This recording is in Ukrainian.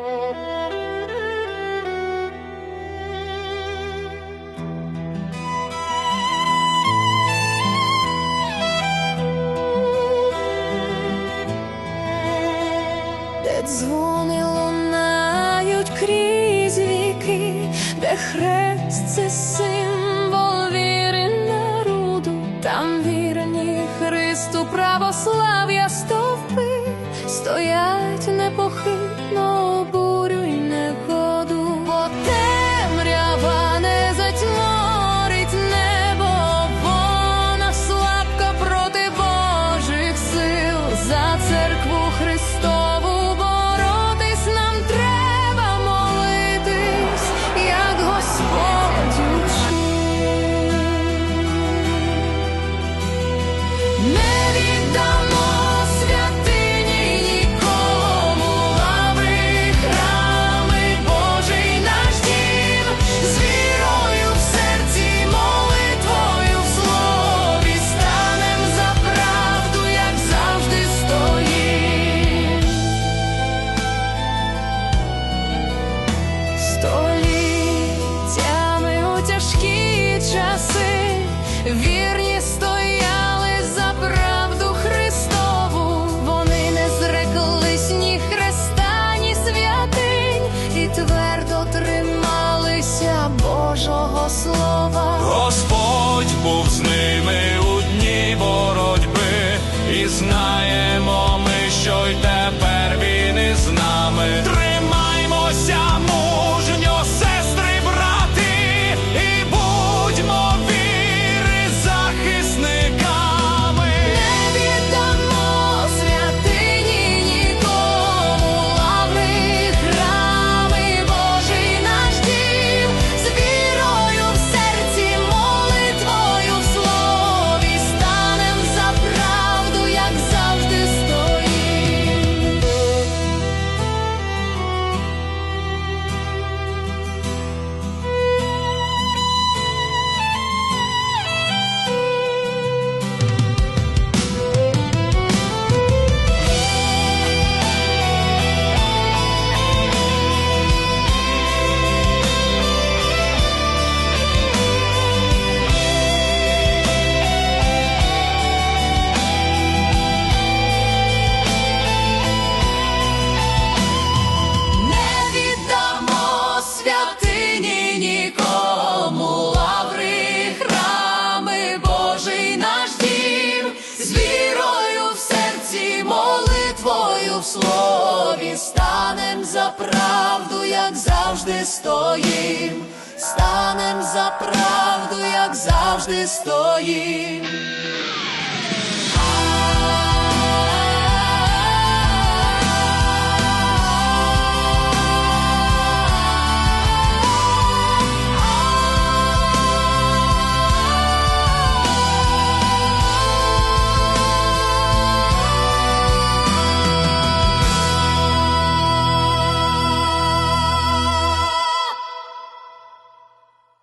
Де дзвони лунають крізь віки, де хрест це символ віри народу, там вірні Христу православ'я стовпи стоять непохи. слова, Господь був з ними у дні боротьби і знає. правду, як завжди стоїм, станем за правду, як завжди стоїм.